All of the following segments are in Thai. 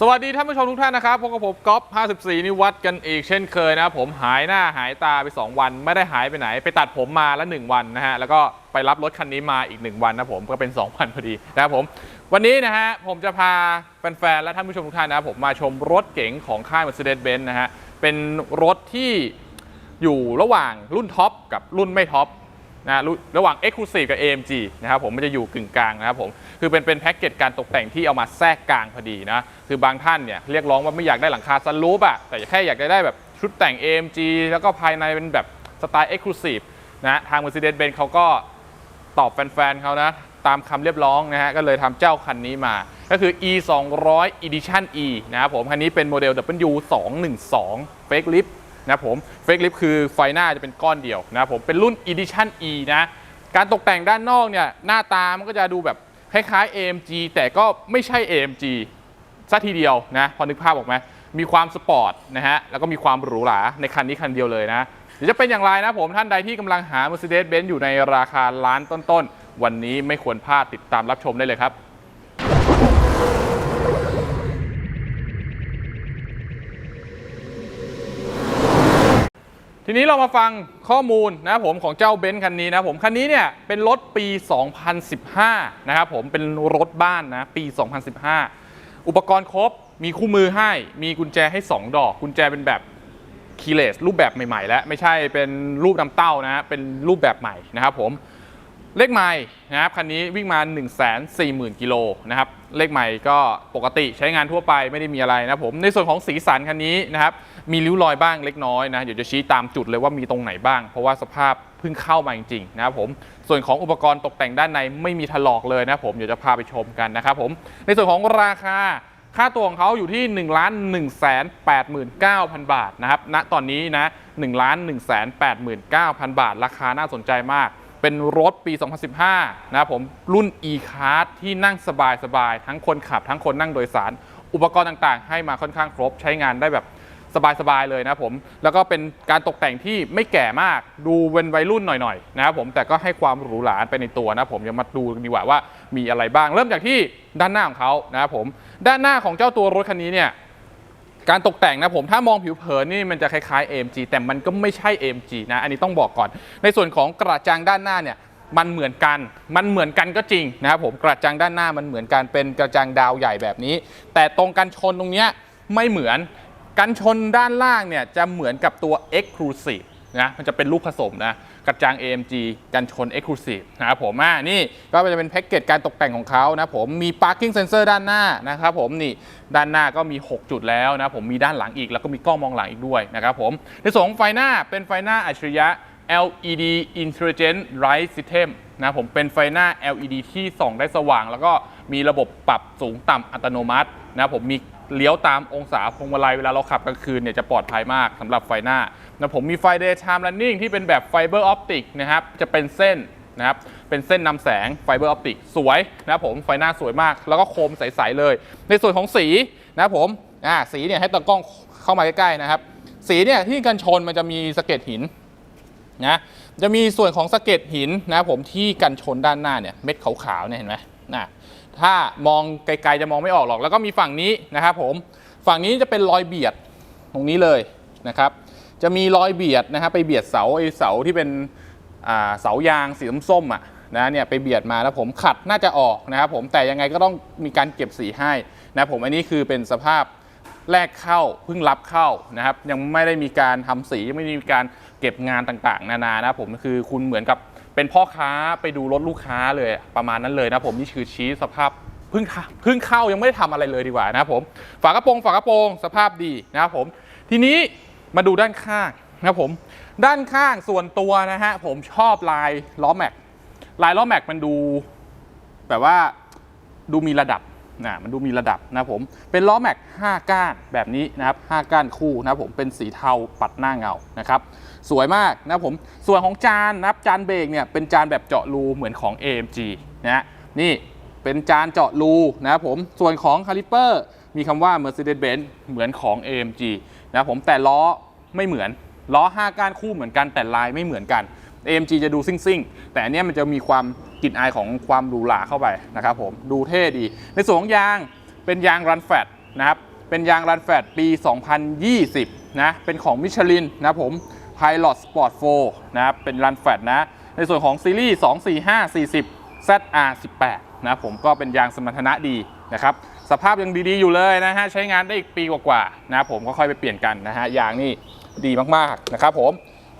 สวัสดีท่านผู้ชมทุกท่านนะครับพบกับผมก๊อฟ54 นี่วัดกันอีกเช่นเคยนะครับผมหายหน้าหายตาไป 2 วัน ไม่ได้หายไปไหน ไปตัดผมมาและ1วันนะฮะ แล้วก็ไปรับรถคันนี้มาอีก 1 วันนะผมก็เป็น 2 วันพอดีนะครับผม วันนี้นะฮะ ผมจะพาแฟนๆ และท่านผู้ชมทุกท่านนะครับผมมาชมรถเก๋งของค่าย Mercedes-Benz นะฮะ เป็นรถที่อยู่ระหว่างรุ่นท็อปกับรุ่นไม่ท็อป นะระหว่าง Exclusive กับ AMG นะครับผมมันจะอยู่กึ่งกลางนะครับผมคือเป็นเป็นแพ็กเกจการตกแต่งที่เอามาแทรกกลางพอดีนะคือบางท่านเนี่ยเรียกร้องว่าไม่อยากได้หลังคาซันรูปอะแต่แค่อยากจะได้แบบชุดแต่ง AMG แล้วก็ภายในเป็นแบบสไตล์ Exclusive นะทาง Mercedes-Benz เขาก็ตอบแฟนๆเขานะตามคำเรียบร้องนะฮะก็เลยทำเจ้าคันนี้มา ก็คือ e 2 0 0 edition e นะครับผมคันนี้เป็นโมเดล W 2 1 2 fake lift นะครับผม fake lift คือไฟหน้าจะเป็นก้อนเดียวนะผมเป็นรุ่น edition e นะการตกแต่งด้านนอกเนี่ยหน้าตามันก็จะดูแบบคล้ายๆ AMG แต่ก็ไม่ใช่ AMG ซะทีเดียวนะพอนึกภาพออกไหมมีความสปอร์ตนะฮะแล้วก็มีความหรูหราในคันนี้คันเดียวเลยนะเดี๋ยวจะเป็นอย่างไรนะผมท่านใดที่กำลังหา Mercedes-Benz อยู่ในราคาล้านต้นๆ วันนี้ไม่ควรพลาดติดตามรับชมได้เลยครับ ทีนี้เรามาฟังข้อมูลนะครับผมของเจ้าเบนซ์คันนี้นะครับผมคันนี้เนี่ยเป็นรถปี 2015 นะครับผมเป็นรถบ้านนะปี 2015 อุปกรณ์ครบมีคู่มือให้ มีกุญแจให้ 2 ดอก กุญแจเป็นแบบคีเลสรูปแบบใหม่ ๆ แล้ว ไม่ใช่เป็นรูปน้ำเต้านะฮะเป็นรูปแบบใหม่นะครับผมเลขใหม่นะครับคันนี้วิ่งมา 1 4 0 0 0 0 กิโลนะครับเลขใหม่ก็ปกติใช้งานทั่วไปไม่ได้มีอะไรนะครับผมในส่วนของสีสันคันนี้นะครับ มีริ้วรอยบ้างเล็กน้อยนะเดี๋ยวจะชี้ตามจุดเลยว่ามีตรงไหนบ้าง เพราะว่าสภาพเพิ่งเข้ามาจริงๆนะครับผมส่วนของอุปกรณ์ตกแต่งด้านในไม่มีถลอกเลยนะครับผมเดี๋ยวจะพาไปชมกันนะครับผมในส่วนของราคาค่าตัวของเขาอยู่ที่1 1 8 9 0 0 บาทนะครับณตอนนี้นะ1 1 8 9 0 0 0 บาท ราคาน่าสนใจมาก เป็นรถปี 2015 นะครับผมรุ่น e-card ที่นั่งสบายๆ ทั้งคนขับทั้งคนนั่งโดยสาร อุปกรณ์ต่างๆ ให้มาค่อนข้างครบใช้งานได้แบบ สบายๆเลยนะผมแล้วก็เป็นการตกแต่งที่ไม่แก่มากดูเป็นวัยรุ่นหน่อยๆนะครับผมแต่ก็ให้ความหรูหราไปในตัวนะผมยังมาดูกันดีกว่าว่ามีอะไรบ้าง เริ่มจากที่ด้านหน้าของเขานะครับผมด้านหน้าของเจ้าตัวรถคันนี้เนี่ยการตกแต่งนะผมถ้ามองผิวเผินนี่มันจะคล้ายๆ AMG แต่มันก็ไม่ใช่ AMG นะอันนี้ต้องบอกก่อน ในส่วนของกระจังด้านหน้าเนี่ยมันเหมือนกัน มันเหมือนกันก็จริงนะครับผมกระจังด้านหน้ามันเหมือนกันเป็นกระจังดาวใหญ่แบบนี้ แต่ตรงกันชนตรงเนี้ยไม่เหมือน กันชนด้านล่างเนี่ยจะเหมือนกับตัว Exclusive นะมันจะเป็นลูกผสมนะกระจัง AMG กันชน Exclusive นะครับผมอ่านี่ก็จะเป็นแพ็กเกจการตกแต่งของเขานะผมมี Parking Sensor ด้านหน้านะครับผมนี่ด้านหน้าก็มี 6 จุดแล้วนะผมมีด้านหลังอีกแล้วก็มีกล้องมองหลังอีกด้วยนะครับผมในส่วนของไฟหน้าเป็นไฟหน้าอัจฉริยะ LED Intelligent Light System นะผมเป็นไฟหน้า LED ที่ส่องได้สว่าง แล้วก็มีระบบปรับสูงต่ำอัตโนมัตินะผมมี เลี้ยวตามองศาพวงมาลัยเวลาเราขับกลางคืนเนี่ยจะปลอดภัยมากสำหรับไฟหน้านะผมมีไฟ Daytime Running ที่เป็นแบบไฟเบอร์ออปติกนะครับจะเป็นเส้นนะครับเป็นเส้นนำแสงไฟเบอร์ออปติกสวยนะครับผมไฟหน้าสวยมาก แล้วก็โคมใสๆเลย ในส่วนของสีนะครับผมอ่าสีเนี่ยให้ตากล้องเข้ามาใกล้ๆนะครับ สีเนี่ยที่กันชนมันจะมีสะเก็ดหินนะจะมีส่วนของสะเก็ดหินนะครับผมที่กันชนด้านหน้าเนี่ยเม็ดขาวๆเนี่ยเห็นไหมนะ ถ้ามองไกลๆจะมองไม่ออกหรอก แล้วก็มีฝั่งนี้นะครับผมฝั่งนี้จะเป็นรอยเบียดตรงนี้เลยนะครับ จะมีรอยเบียดนะครับไปเบียดเสาไอ้เสาที่เป็นเสายางสีส้มๆอะนะเนี่ยไปเบียดมาแล้วผมขัดน่าจะออกนะครับผมแต่ยังไงก็ต้องมีการเก็บสีให้นะผมอันนี้คือเป็นสภาพแรกเข้าเพิ่งรับเข้านะครับ ยังไม่ได้มีการทำสียังไม่ได้มีการเก็บงานต่างๆ นานานะผมคือคุณเหมือนกับ เป็นพ่อค้าไปดูรถลูกค้าเลยประมาณนั้นเลยนะผมนี่คือชี้สภาพเพิ่งเพิ่งเข้ายังไม่ได้ทำอะไรเลยดีกว่านะผมฝากระโปรงฝากระโปรงสภาพดีนะครับผม ทีนี้มาดูด้านข้างนะครับผมด้านข้างส่วนตัวนะฮะผมชอบลายล้อแม็กลายล้อแม็กมันดูแบบว่าดูมีระดับ นะมันดูมีระดับนะผมเป็นล้อแม็ก 5 ก้านแบบนี้นะครับ5ก้านคู่นะผมเป็นสีเทาปัดหน้าเงานะครับสวยมากนะผมส่วนของจานนะครับจานเบรกเนี่ยเป็นจานแบบเจาะรูเหมือนของ AMG นะนี่เป็นจานเจาะรูนะครับผมส่วนของคาลิปเปอร์มีคำว่า Mercedes-Benz เหมือนของ AMG นะผมแต่ล้อไม่เหมือนล้อ 5 ก้านคู่เหมือนกันแต่ลายไม่เหมือนกัน AMG จะดูซิ่งๆ แต่อันเนี้ยมันจะมีความ กลิ่นอายของความหรูหราเข้าไปนะครับผมดูเท่ดี ในส่วนของยางเป็นยางรันแฟตนะครับเป็นยางรันแฟตปี 2020นะเป็นของมิชลินนะผม Pilot Sport 4นะครับเป็นรันแฟตนะในส่วนของซีรีส์ 245 40 ZR18 นะผมก็เป็นยางสมรรถนะดีนะครับสภาพยังดีๆอยู่เลยนะฮะใช้งานได้อีกปีกว่าๆนะผมก็ค่อยไปเปลี่ยนกันนะฮะยางนี่ดีมากๆนะครับผม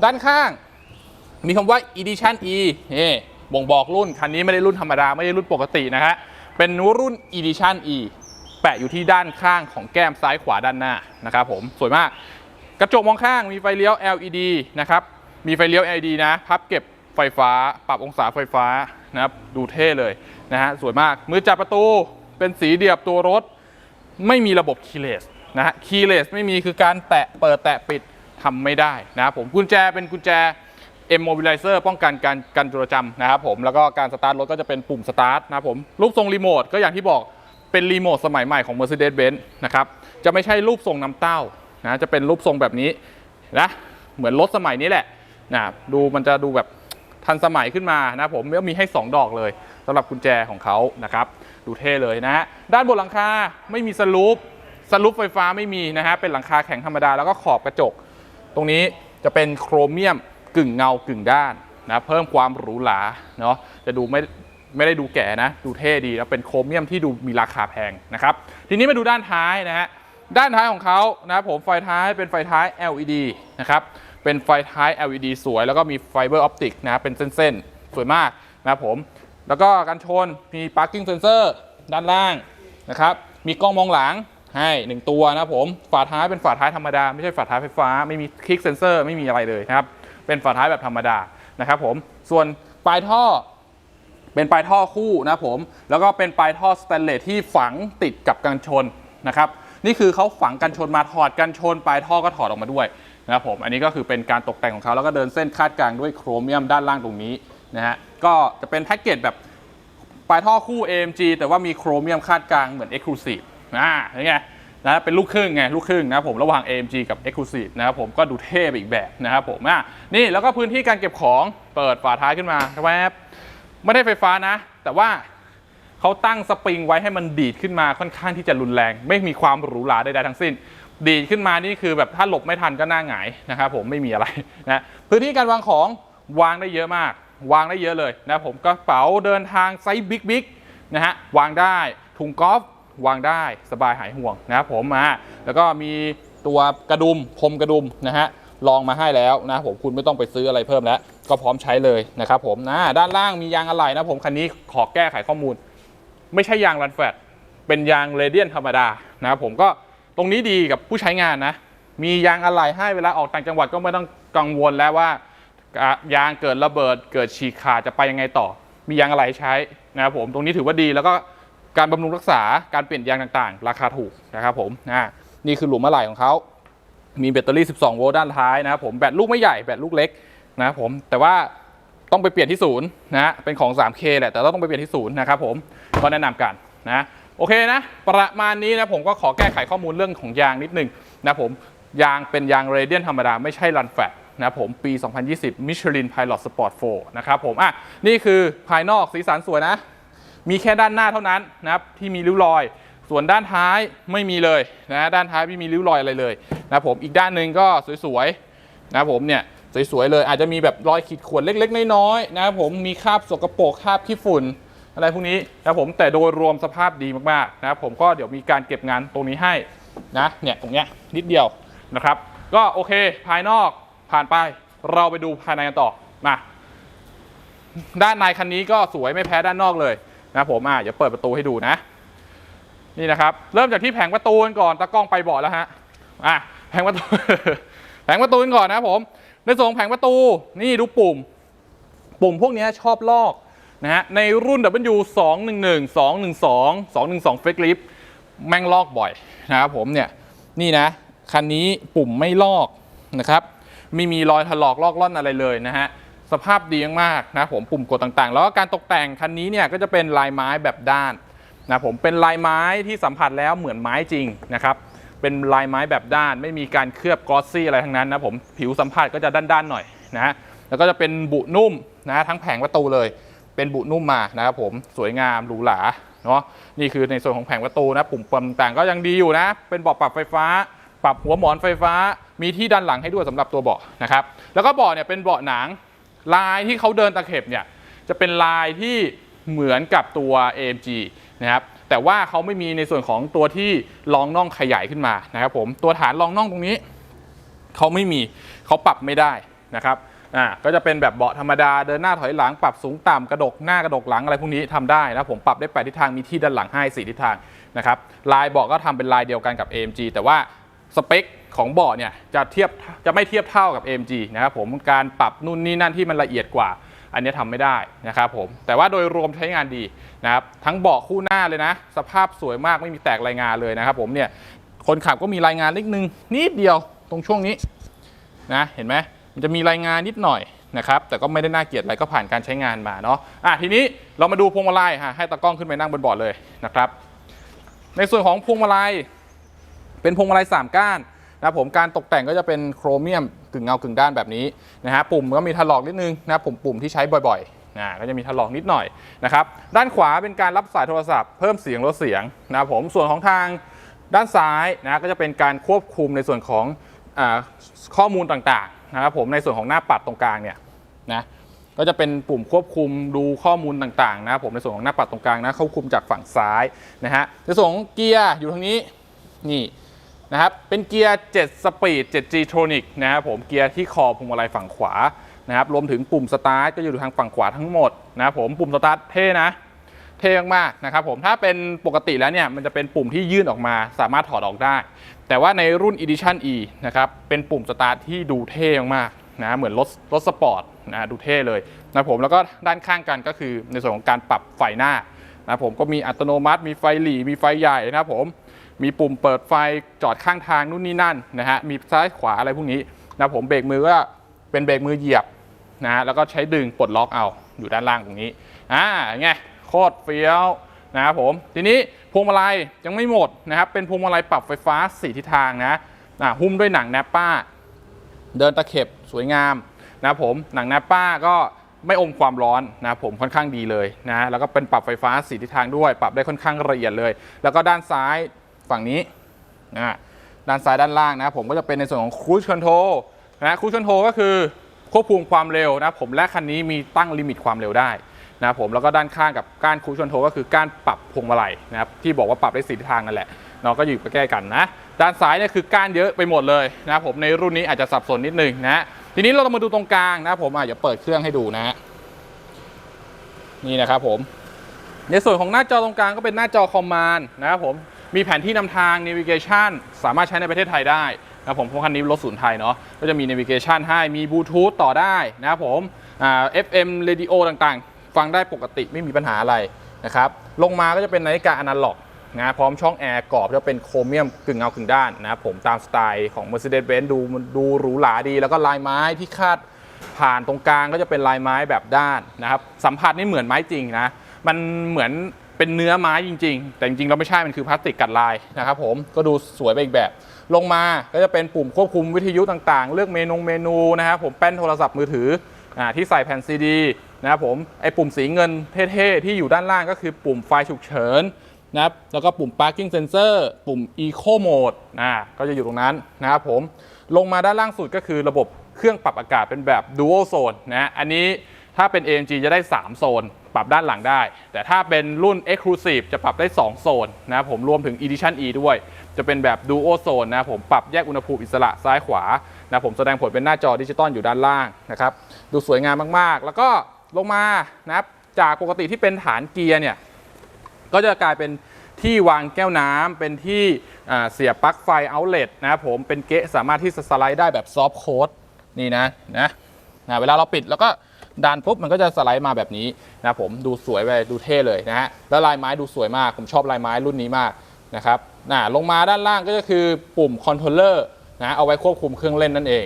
ด้านข้างมีคำว่า Edition E นี่ บ่งบอกรุ่น คันนี้ไม่ได้รุ่นธรรมดา ไม่ได้รุ่นปกตินะฮะ เป็นรุ่น Edition E แปะอยู่ที่ด้านข้างของแก้มซ้ายขวาด้านหน้านะครับผม สวยมาก กระจกมองข้างมีไฟเลี้ยว LED นะครับ มีไฟเลี้ยว LED นะ พับเก็บไฟฟ้า ปรับองศาไฟฟ้านะครับ ดูเท่เลยนะฮะ สวยมาก มือจับประตู เป็นสีเดียบตัวรถ ไม่มีระบบคีเลสนะฮะ คีเลสไม่มีคือการแตะ เปิดแตะปิดทำไม่ได้นะครับผม กุญแจเป็นกุญแจ M Mobilizer ป้องกันการกันจรจำนะครับผมแล้วก็การสตาร์ทรถก็จะเป็นปุ่มสตาร์ทนะครับผมรูปทรงรีโมทก็อย่างที่บอกเป็นรีโมทสมัยใหม่ของ Mercedes-Benz นะครับจะไม่ใช่รูปทรงน้ำเต้านะจะเป็นรูปทรงแบบนี้นะเหมือนรถสมัยนี้แหละนะดูมันจะดูแบบทันสมัยขึ้นมานะผมแล้วมีให้ 2 ดอกเลยสำหรับกุญแจของเขานะครับดูเท่เลยนะฮะด้านบนหลังคาไม่มีสลูปสลูปไฟฟ้าไม่มีนะฮะเป็นหลังคาแข็งธรรมดาแล้วก็ขอบกระจก ตรงนี้จะเป็นโครเมียม กึ่งเงากึ่งด้านนะเพิ่มความหรูหราเนาะจะดูไม่ไม่ได้ดูแก่นะ ดูเท่ดีแล้วเป็นโครเมียมที่ดูมีราคาแพงนะครับ ทีนี้มาดูด้านท้ายนะฮะด้านท้ายของเขานะครับผมไฟท้ายเป็นไฟท้าย LED นะครับเป็นไฟท้าย LED สวย แล้วก็มีไฟเบอร์ออปติกนะเป็นเส้นๆ สวยมากนะครับผม แล้วก็กันชนมี parking sensor ด้านล่างนะครับมีกล้องมองหลังให้หนึ่งตัวนะครับผม ฝาท้ายเป็นฝาท้ายธรรมดา ไม่ใช่ฝาท้ายไฟฟ้า ไม่มีคลิกเซนเซอร์ไม่มีอะไรเลยนะครับ เป็นฝาท้ายแบบธรรมดานะครับผมส่วนปลายท่อเป็นปลายท่อคู่นะผม แล้วก็เป็นปลายท่อสแตนเลสที่ฝังติดกับกันชนนะครับนี่คือเขาฝังกันชนมาถอดกันชนปลายท่อก็ถอดออกมาด้วยนะครับผมอันนี้ก็คือเป็นการตกแต่งของเขาแล้วก็เดินเส้นคาดกลางด้วยโครเมียมด้านล่างตรงนี้นะฮะก็จะเป็นแพ็กเกจแบบปลายท่อคู่ AMG แต่ว่ามีโครเมียมคาดกลางเหมือน Exclusive อ่าอย่างเงี้ย นะเป็นลูกครึ่งไงลูกครึ่งนะผมระหว่าง AMG กับ Exclusive นะครับผมก็ดูเท่อีกแบบนะครับผมอะนี่แล้วก็พื้นที่การเก็บของเปิดฝาท้ายขึ้นมาแวบไม่ได้ไฟฟ้านะ แต่ว่าเขาตั้งสปริงไว้ให้มันดีดขึ้นมาค่อนข้างที่จะรุนแรง ไม่มีความหรูหราใดๆทั้งสิ้น ดีดขึ้นมานี่คือแบบถ้าหลบไม่ทันก็หน้าหงายนะครับผมไม่มีอะไรนะพื้นที่การวางของวางได้เยอะมาก วางได้เยอะเลยนะผมกระเป๋าเดินทางไซส์บิ๊กบิ๊กนะฮะวางได้ถุงกอล์ฟ วางได้สบายหายห่วงนะครับผมมาแล้วก็มีตัวกระดุมพรมกระดุมนะฮะลองมาให้แล้วนะผมคุณไม่ต้องไปซื้ออะไรเพิ่มแล้ว ก็พร้อมใช้เลยนะครับผมนะด้านล่างมียางอะไหล่นะผมคันนี้ขอแก้ไขข้อมูล ไม่ใช่ยางรันแฟตเป็นยางเรเดียนธรรมดานะครับผมก็ตรงนี้ดีกับผู้ใช้งานนะ มียางอะไหล่ให้เวลาออกต่างจังหวัดก็ไม่ต้องกังวลแล้วว่ายางเกิดระเบิดเกิดฉีกขาดจะไปยังไงต่อ มียางอะไรใช้นะครับผมตรงนี้ถือว่าดีแล้วก็ การบำรุงรักษาการเปลี่ยนยางต่างๆ ราคาถูกนะครับผมอ่านี่คือหลุมอะไหล่ของเขา มีแบตเตอรี่ 12 โวลต์ด้านท้ายนะครับผมแบตลูกไม่ใหญ่แบตลูกเล็กนะครับผมแต่ว่าต้องไปเปลี่ยนที่ศูนย์นะเป็นของ 3K แหละแต่ต้องไปเปลี่ยนที่ศูนย์นะครับผมก็แนะนำกันนะโอเคนะ ประมาณนี้นะผมก็ขอแก้ไขข้อมูลเรื่องของยางนิดนึงนะผมยางเป็นยางเรเดียนธรรมดาไม่ใช่รันแฟตนะครับผมปี 2020 Michelin Pilot Sport 4 นะครับผมอะนี่คือภายนอกสีสันสวยนะ มีแค่ด้านหน้าเท่านั้นนะครับที่มีริ้วรอย ส่วนด้านท้ายไม่มีเลยนะด้านท้ายไม่มีริ้วรอยอะไรเลยนะผมอีกด้านหนึ่งก็สวยๆนะผมเนี่ยสวยๆเลยอาจจะมีแบบรอยขีดข่วนเล็กๆ น้อยๆนะผมมีคราบสกปรกคราบขี้ฝุ่นอะไรพวกนี้นะผมแต่โดยรวมสภาพดีมากๆนะผมก็เดี๋ยวมีการเก็บงานตรงนี้ให้นะเนี่ยตรงเนี้ยนิดเดียวนะครับ ก็โอเคภายนอกผ่านไปเราไปดูภายในกันต่อมาด้านในคันนี้ก็สวยไม่แพ้ด้านนอกเลย นะผมอะเดี๋ยวเปิดประตูให้ดูนะ นี่นะครับ เริ่มจากที่แผงประตูกันก่อนตะกล้องไปเบาะแล้วฮะอะแผงประตูแผงประตูกันก่อนนะผม ในส่วนของแผงประตูนี่ดูปุ่ม ปุ่มพวกนี้ชอบลอกนะฮะในรุ่น W 2 1 1 2 1 2 2 1 2 f l e x Lift แม่งลอกบ่อยนะครับผมเนี่ยนี่นะ คันนี้ปุ่มไม่ลอกนะครับ ไม่มีรอยถลอกลอกล่อนอะไรเลยนะฮะ สภาพดีมากๆนะผมปุ่มกดต่างๆ แล้วก็การตกแต่งคันนี้เนี่ยก็จะเป็นลายไม้แบบด้านนะผมเป็นลายไม้ที่สัมผัสแล้วเหมือนไม้จริงนะครับเป็นลายไม้แบบด้าน ไม่มีการเคลือบกลอสซี่อะไรทั้งนั้นนะผมผิวสัมผัสก็จะด้านๆหน่อยนะแล้วก็จะเป็นบุนุ่มนะทั้งแผงประตูเลย เป็นบุนุ่มมานะครับผมสวยงามหรูหราเนาะนี่คือในส่วนของแผงประตูนะปุ่มปุ่มต่างๆก็ยังดีอยู่นะ เป็นเบาะปรับไฟฟ้า ปรับหัวหมอนไฟฟ้า มีที่ด้านหลังให้ด้วยสำหรับตัวเบาะนะครับแล้วก็เบาะเนี่ยเป็นเบาะหนัง ลายที่เขาเดินตะเข็บเนี่ยจะเป็นลายที่เหมือนกับตัว AMG นะครับแต่ว่าเขาไม่มีในส่วนของตัวที่รองน่องขยายขึ้นมานะครับผมตัวฐานรองน่องตรงนี้เขาไม่มีเขาปรับไม่ได้นะครับอ่าก็จะเป็นแบบเบาะธรรมดาเดินหน้าถอยหลังปรับสูงต่ำกระดกหน้ากระดกหลังอะไรพวกนี้ทำได้นะผมปรับได้แปดทิศทางมีที่ด้านหลังให้สี่ทิศทางนะครับลายเบาะก็ทำเป็นลายเดียวกันกับ AMG แต่ว่าสเปค ของเบาะเนี่ยจะเทียบจะไม่เทียบเท่ากับ AMG นะครับผมการปรับนู่นนี่นั่นที่มันละเอียดกว่า อันนี้ทำไม่ได้นะครับผมแต่ว่าโดยรวมใช้งานดีนะครับทั้งเบาะคู่หน้าเลยนะ สภาพสวยมากไม่มีแตกรายงานเลยนะครับผมเนี่ยคนขับก็มีรายงานเล็กนึงนิดเดียวตรงช่วงนี้นะเห็นไหมมันจะมีรายงานนิดหน่อยนะครับแต่ก็ไม่ได้น่าเกลียดอะไรก็ผ่านการใช้งานมาเนาะอะทีนี้เรามาดูพวงมาลัยฮะให้ตากล้องขึ้นไปนั่งบนเบาะเลยนะครับ ในส่วนของพวงมาลัยเป็นพวงมาลัย3ก้าน นะผมการตกแต่งก็จะเป็นโครเมียมกึ่งเงากึ่งด้านแบบนี้นะฮะปุ่มก็มีถลอกนิดนึงนะปุ่มปุ่มที่ใช้บ่อยๆนะก็จะมีถลอกนิดหน่อยนะครับด้านขวาเป็นการรับสายโทรศัพท์เพิ่มเสียงลดเสียงนะครับผมส่วนของทางด้านซ้ายนะก็จะเป็นการควบคุมในส่วนของอข้อมูลต่างๆนะครับผมในส่วนของหน้าปัดตรงกลางเนี่ยนะก็จะเป็นปุ่มควบคุมดูข้อมูลต่างๆนะครับผมในส่วนของหน้าปัดตรงกลางนะควบคุมจากฝั่งซ้ายนะฮะในส่วนของเกียร์อยู่ทางนี้นี่ นะครับ เป็นเกียร์ 7 สปีด 7G Tronic นะครับผม เกียร์ที่คอพวงมาลัยฝั่งขวานะครับ รวมถึงปุ่มสตาร์ทก็อยู่ทางฝั่งขวาทั้งหมดนะครับผม ปุ่มสตาร์ทเท่นะ เท่มากๆนะครับผม ถ้าเป็นปกติแล้วเนี่ย มันจะเป็นปุ่มที่ยื่นออกมา สามารถถอดออกได้ แต่ว่าในรุ่น Edition E นะครับ เป็นปุ่มสตาร์ทที่ดูเท่มากๆนะ เหมือนรถรถสปอร์ตนะดูเท่เลยนะผม แล้วก็ด้านข้างกันก็คือในส่วนของการปรับไฟหน้านะผม ก็มีอัตโนมัติ มีไฟหลีมีไฟใหญ่นะครับผม มีปุ่มเปิดไฟจอดข้างทางนู่นนี่นั่นนะฮะมีซ้ายขวาอะไรพวกนี้นะผมเบรกมือก็เป็นเบรกมือเหยียบนะฮะแล้วก็ใช้ดึงปลดล็อกเอาอยู่ด้านล่างตรงนี้อ่าไงโคตรเฟี้ยวนะครับผมทีนี้พวงมาลัยยังไม่หมดนะครับเป็นพวงมาลัยปรับไฟฟ้าสี่ทิศทางนะอ่าหุ้มด้วยหนังแนปป้า เดินตะเข็บสวยงามนะครับผมหนังแนปป้าก็ไม่อมความร้อนนะครับผมค่อนข้างดีเลยนะแล้วก็เป็นปรับไฟฟ้าสีทิศทางด้วย ปรับได้ค่อนข้างละเอียดเลย แล้วก็ด้านซ้าย ฝั่งนี้นะด้านซ้ายด้านล่างนะผมก็จะเป็นในส่วนของ Cruise Control นะ Cruise Control ก็คือควบคุมความเร็วนะผมและคันนี้มีตั้งลิมิตความเร็วได้นะผมแล้วก็ด้านข้างกับก้าน Cruise Control ก็คือก้านปรับพวงมาลัยนะครับที่บอกว่าปรับได้สีทิศทางนั่นแหละเนาะก็อยู่ใกล้ๆกันนะ ด้านซ้ายเนี่ยคือก้านเยอะไปหมดเลยนะผมในรุ่นนี้อาจจะสับสนนิดนึงนะทีนี้เรามาดูตรงกลางนะผมอะเดี๋ยวเปิดเครื่องให้ดูนะฮะนี่นะครับผม ในส่วนของหน้าจอตรงกลางก็เป็นหน้าจอคอมมานด์นะครับผม มีแผนที่นำทาง navigation สามารถใช้ในประเทศไทยได้นะผมเพราะคันนี้รถศูนย์ไทยเนาะก็จะมี navigation ให้มีบลูทูธต่อได้นะครับผมอ่า FM radio ต่างๆ ฟังได้ปกติไม่มีปัญหาอะไรนะครับลงมาก็จะเป็นนาฬิกาอนาล็อกนะพร้อมช่องแอร์กรอบที่เป็นโครเมียมกึ่งเงากึ่งด้านนะครับผมตามสไตล์ของ Mercedes-Benz ดูมันดูหรูหราดี แล้วก็ลายไม้ที่คาดผ่านตรงกลางก็จะเป็นลายไม้แบบด้านนะครับสัมผัสนี่เหมือนไม้จริงนะมันเหมือน เป็นเนื้อไม้จริง ๆ แต่จริงๆเราไม่ใช่มันคือพลาสติกกัดลายนะครับผมก็ดูสวยไปอีกแบบ ลงมาก็จะเป็นปุ่มควบคุมวิทยุต่างๆ เลือกเมนูเมนูนะครับผมแป้นโทรศัพท์มือถืออ่าที่ใส่แผ่นซีดีนะครับผมไอ้ปุ่มสีเงินเท่ๆ ที่อยู่ด้านล่างก็คือปุ่มไฟฉุกเฉินนะครับแล้วก็ปุ่ม parking sensor ปุ่ม eco mode นะก็จะอยู่ตรงนั้นนะครับผมลงมาด้านล่างสุดก็คือระบบเครื่องปรับอากาศเป็นแบบ dual zone นะอันนี้ ถ้าเป็น AMG จะได้ 3 โซน ปรับด้านหลังได้ แต่ถ้าเป็นรุ่น Exclusive จะปรับได้ 2 โซนนะผมรวมถึง Edition E ด้วย จะเป็นแบบ dual zone นะผมปรับแยกอุณหภูมิอิสระซ้ายขวานะผมแสดงผลเป็นหน้าจอดิจิตอลอยู่ด้านล่างนะครับดูสวยงามมากๆ แล้วก็ลงมานะครับจากปกติที่เป็นฐานเกียร์เนี่ยก็จะกลายเป็นที่วางแก้วน้ำเป็นที่เสียบปลั๊กไฟเอาเล t นะผมเป็นเกะสามารถที่จะสไลด์ได้แบบซอฟต์โค้ดนี่นะนะนะเวลาเราปิดแล้วก็ ดันปุ๊บมันก็จะสไลด์มาแบบนี้นะผมดูสวยไปดูเท่เลยนะฮะแล้วลายไม้ดูสวยมากผมชอบลายไม้รุ่นนี้มากนะครับนะลงมาด้านล่างก็จะคือปุ่มคอนโทรลเลอร์นะเอาไว้ควบคุมเครื่องเล่นนั่นเอง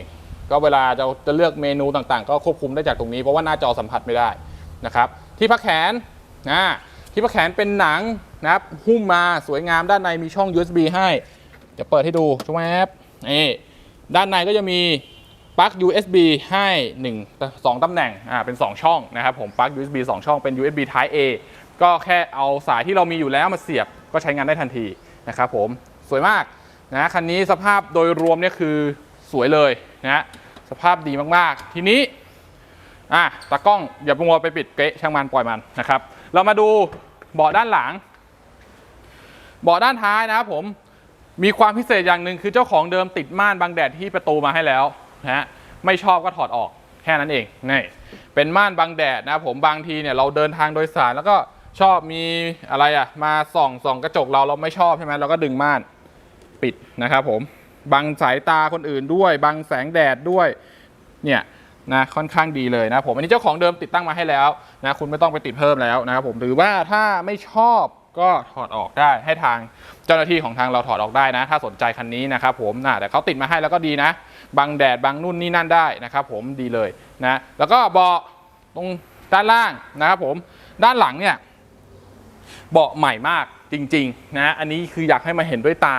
ก็เวลาจะจะเลือกเมนูต่างๆ ก็ควบคุมได้จากตรงนี้เพราะว่าหน้าจอสัมผัสไม่ได้นะครับที่พักแขนนะที่พักแขนเป็นหนังนะครับหุ้มมาสวยงามด้านในมีช่อง USB ให้ เดี๋ยวเปิดให้ดูช่วยแอปนี่ด้านในก็จะมี ปลั๊ก USB ให้1 2ตำแหน่งอ่าเป็น 2 ช่องนะครับผมปลั๊ก USB 2 ช่องเป็น USB Type A ก็แค่เอาสายที่เรามีอยู่แล้วมาเสียบก็ใช้งานได้ทันทีนะครับผมสวยมากนะคันนี้สภาพโดยรวมเนี่ยคือสวยเลยนะสภาพดีมากๆ ทีนี้อะตากล้องอย่าไปมัวไปปิดเกะช่างมันปล่อยมันนะครับ เรามาดูเบาะด้านหลัง เบาะด้านท้ายนะครับผมมีความพิเศษอย่างหนึ่งคือเจ้าของเดิมติดม่านบังแดดที่ประตูมาให้แล้ว นะฮะไม่ชอบก็ถอดออกแค่นั้นเองนี่เป็นม่านบังแดดนะผมบางทีเนี่ยเราเดินทางโดยสารแล้วก็ชอบมีอะไรอะมาส่องส่องกระจกเราเราไม่ชอบใช่ไหมเราก็ดึงม่านปิดนะครับผมบังสายตาคนอื่นด้วยบังแสงแดดด้วยเนี่ยนะค่อนข้างดีเลยนะผมอันนี้เจ้าของเดิมติดตั้งมาให้แล้วนะคุณไม่ต้องไปติดเพิ่มแล้วนะครับผมหรือว่าถ้าไม่ชอบ ก็ถอดออกได้ให้ทางเจ้าหน้าที่ของทางเราถอดออกได้นะ ถ้าสนใจคันนี้นะครับผมนะแต่เขาติดมาให้แล้วก็ดีนะบังแดดบังนู่นนี่นั่นได้นะครับผมดีเลยนะแล้วก็เบาะตรงด้านล่างนะครับผมด้านหลังเนี่ยเบาะใหม่มากจริงๆนะอันนี้คืออยากให้มาเห็นด้วยตา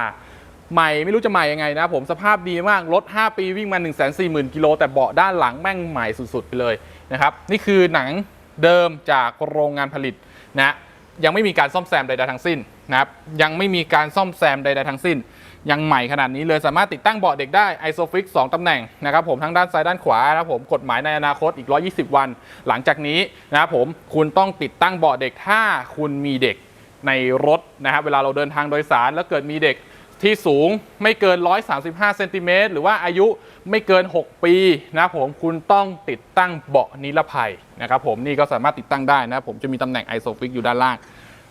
ใหม่ไม่รู้จะใหม่ยังไงนะผมสภาพดีมากรถ 5 ปีวิ่งมา 1 4 0 0 0 0 กิโลแต่เบาะด้านหลังแม่งใหม่สุดๆ ไปเลยนะครับ นี่คือหนังเดิมจากโรงงานผลิตนะ ยังไม่มีการซ่อมแซมใดๆทั้งสิ้นนะครับยังไม่มีการซ่อมแซมใดๆทั้งสิ้น ยังใหม่ขนาดนี้เลยสามารถติดตั้งเบาะเด็กได้ ISOFIX 2ตำแหน่งนะครับผมทั้งด้านซ้ายด้านขวานะครับผมกฎหมายในอนาคตอีก 120 วัน หลังจากนี้นะครับผมคุณต้องติดตั้งเบาะเด็กถ้าคุณมีเด็กในรถนะครับเวลาเราเดินทางโดยสารแล้วเกิดมีเด็ก ที่สูงไม่เกิน 135 เซนติเมตรหรือว่าอายุไม่เกิน 6 ปีนะผมคุณต้องติดตั้งเบาะนิรภัยนะครับผมนี่ก็สามารถติดตั้งได้นะผมจะมีตำแหน่ง ISOFIX อยู่ด้านล่าง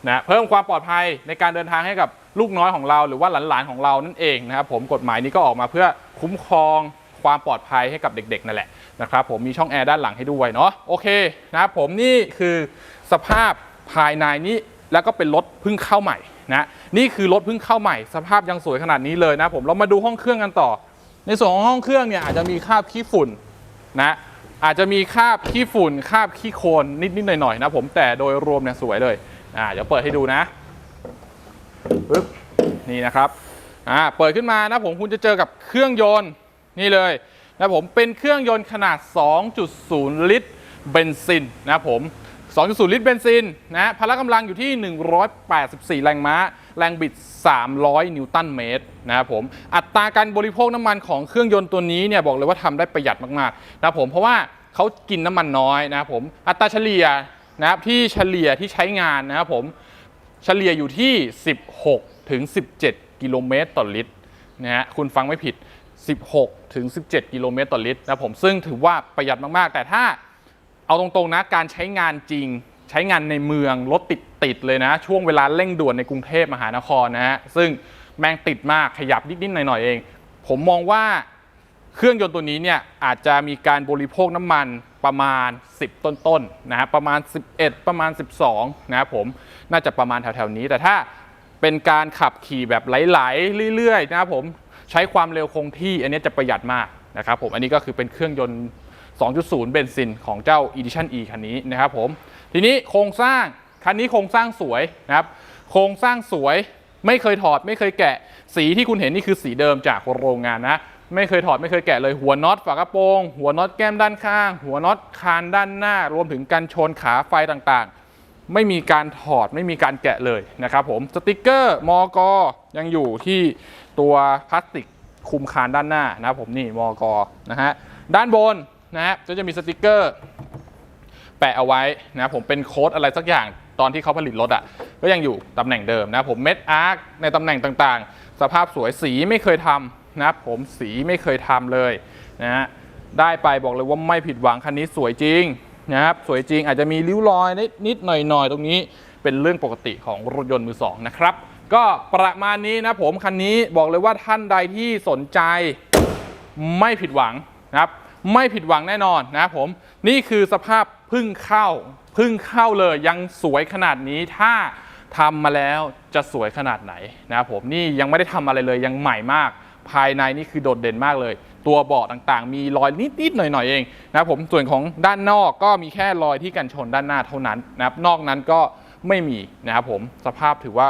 นะเพิ่มความปลอดภัยในการเดินทางให้กับลูกน้อยของเรา หรือว่าหลานๆของเรานั่นเองนะครับผมกฎหมายนี้ก็ออกมาเพื่อคุ้มครองความปลอดภัยให้กับเด็กๆนั่นแหละนะครับผมมีช่องแอร์ด้านหลังให้ด้วยเนาะโอเคนะครับผมนี่คือสภาพภายในนี้แล้วก็เป็นรถเพิ่งเข้าใหม่ นะนี่คือรถเพิ่งเข้าใหม่สภาพยังสวยขนาดนี้เลยนะผมเรามาดูห้องเครื่องกันต่อ ในส่วนของห้องเครื่องเนี่ยอาจจะมีคราบขี้ฝุ่นนะอาจจะมีคราบขี้ฝุ่นคราบขี้โคลนนิดๆหน่อยๆนะผมแต่โดยรวมเนี่ยสวยเลยอ่าเดี๋ยวเปิดให้ดูนะปึ๊บนี่นะครับอ่าเปิดขึ้นมานะผมคุณจะเจอกับเครื่องยนต์นี่เลยนะผมเป็นเครื่องยนต์ขนาด 2.0 ลิตรเบนซินนะผม 2.0 ลิตรเบนซินนะพละกำลังอยู่ที่ 184 แรงม้า แรงบิด 300 นิวตันเมตรนะครับผม อัตราการบริโภคน้ำมันของเครื่องยนต์ตัวนี้เนี่ยบอกเลยว่าทำได้ประหยัดมากๆนะครับผม เพราะว่าเขากินน้ำมันน้อยนะครับผม อัตราเฉลี่ยนะครับที่เฉลี่ยที่ใช้งานนะครับผม เฉลี่ยอยู่ที่ 16 ถึง 17 กิโลเมตรต่อลิตรนะฮะ คุณฟังไม่ผิด 16 ถึง 17 กิโลเมตรต่อลิตรนะครับผม ซึ่งถือว่าประหยัดมากๆ แต่ถ้า เอาตรงๆนะการใช้งานจริง ใช้งานในเมืองรถติดติดเลยนะ ช่วงเวลาเร่งด่วนในกรุงเทพมหานครนะฮะซึ่งแม่งติดมากขยับนิดๆหน่อยๆเอง ผมมองว่าเครื่องยนต์ตัวนี้เนี่ยอาจจะมีการบริโภคน้ำมันประมาณ 10 ต้นๆนะฮะประมาณ 11 ประมาณ 12 นะครับผมน่าจะประมาณแถวๆนี้ แต่ถ้าเป็นการขับขี่แบบไหลๆเรื่อยๆนะครับผมใช้ความเร็วคงที่อันนี้จะประหยัดมากนะครับผมอันนี้ก็คือเป็นเครื่องยนต์ 2.0 เบนซินของเจ้า Edition E คันนี้นะครับผมทีนี้โครงสร้างคันนี้โครงสร้างสวยนะครับโครงสร้างสวยไม่เคยถอดไม่เคยแกะ สีที่คุณเห็นนี่คือสีเดิมจากโรงงานนะไม่เคยถอดไม่เคยแกะเลยหัวน็อตฝากระโปรงหัวน็อตแก้มด้านข้าง หัวน็อตคานด้านหน้า รวมถึงกันชนขาไฟต่างๆ ไม่มีการถอดไม่มีการแกะเลยนะครับผมสติกเกอร์มอกยังอยู่ที่ตัวพลาสติกคุมคานด้านหน้านะผมนี่มอกนะฮะด้านบน นะฮะก็จะมีสติกเกอร์ แปะเอาไว้นะผมเป็นโค้ดอะไรสักอย่างตอนที่เขาผลิตรถอะ่ะก็ยังอยู่ตำแหน่งเดิมนะผมเม็ดอาร์คในตำแหน่งต่างๆ สภาพสวยสีไม่เคยทำนะผมสีไม่เคยทำเลยนะฮะได้ไปบอกเลยว่าไม่ผิดหวังคันนี้สวยจริงนะครับสวยจริงอาจจะมีริ้วรอยนิดนิดๆหน่อยๆ ตรงนี้เป็นเรื่องปกติของรถยนต์มือสองนะครับ ก็ประมาณนี้นะผมคันนี้บอกเลยว่าท่านใดที่สนใจไม่ผิดหวังนะครับ ไม่ผิดหวังแน่นอนนะครับผมนี่คือสภาพพึ่งเข้าพึ่งเข้าเลยยังสวยขนาดนี้ถ้าทำมาแล้วจะสวยขนาดไหนนะครับผมนี่ยังไม่ได้ทำอะไรเลยยังใหม่มาก ภายในนี่คือโดดเด่นมากเลย ตัวเบาะต่างๆ มีรอยนิดๆหน่อยๆเองนะครับผมส่วนของด้านนอกก็มีแค่รอยที่กันชนด้านหน้าเท่านั้นนะครับนอกนั้นก็ไม่มีนะครับผมสภาพถือว่า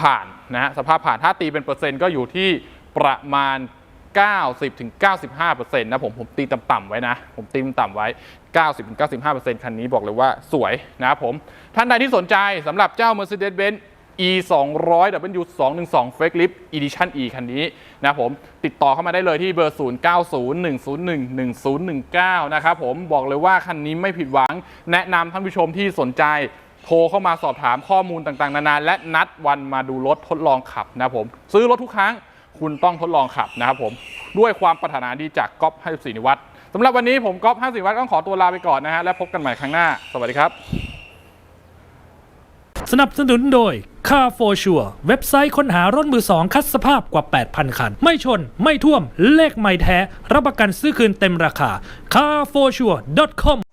ผ่านนะฮะสภาพผ่านถ้าตีเป็นเปอร์เซ็นต์ก็อยู่ที่ประมาณ 90ถึง95%นะผมผมตีต่ำๆไว้นะ ผมตีต่ำๆไว้ 90ถึง95%คันนี้บอกเลยว่าสวยนะครับผม ท่านใดที่สนใจสำหรับเจ้า Mercedes-Benz e 2 0 0 w 2 1 2 Fake Lift Edition E คันนี้นะครับผมติดต่อเข้ามาได้เลยที่เบอร์ 0901011019 นะครับผมบอกเลยว่าคันนี้ไม่ผิดหวัง แนะนำท่านผู้ชมที่สนใจโทรเข้ามาสอบถามข้อมูลต่างๆ นานาและนัดวันมาดูรถทดลองขับนะครับผม ซื้อรถทุกครั้ง คุณต้องทดลองขับนะครับผมด้วยความปรารถนาดีจากก๊อฟ54นิวัตสำหรับวันนี้ผมก๊อฟ54นิวัตต้องขอตัวลาไปก่อนนะฮะและพบกันใหม่ครั้งหน้า สวัสดีครับ สนับสนุนโดย Car for Sure เว็บไซต์ค้นหารถมือสองคัดสภาพกว่า 8,000 คัน ไม่ชน ไม่ท่วม เลขไม่แท้ รับประกันซื้อคืนเต็มราคา carforsure.com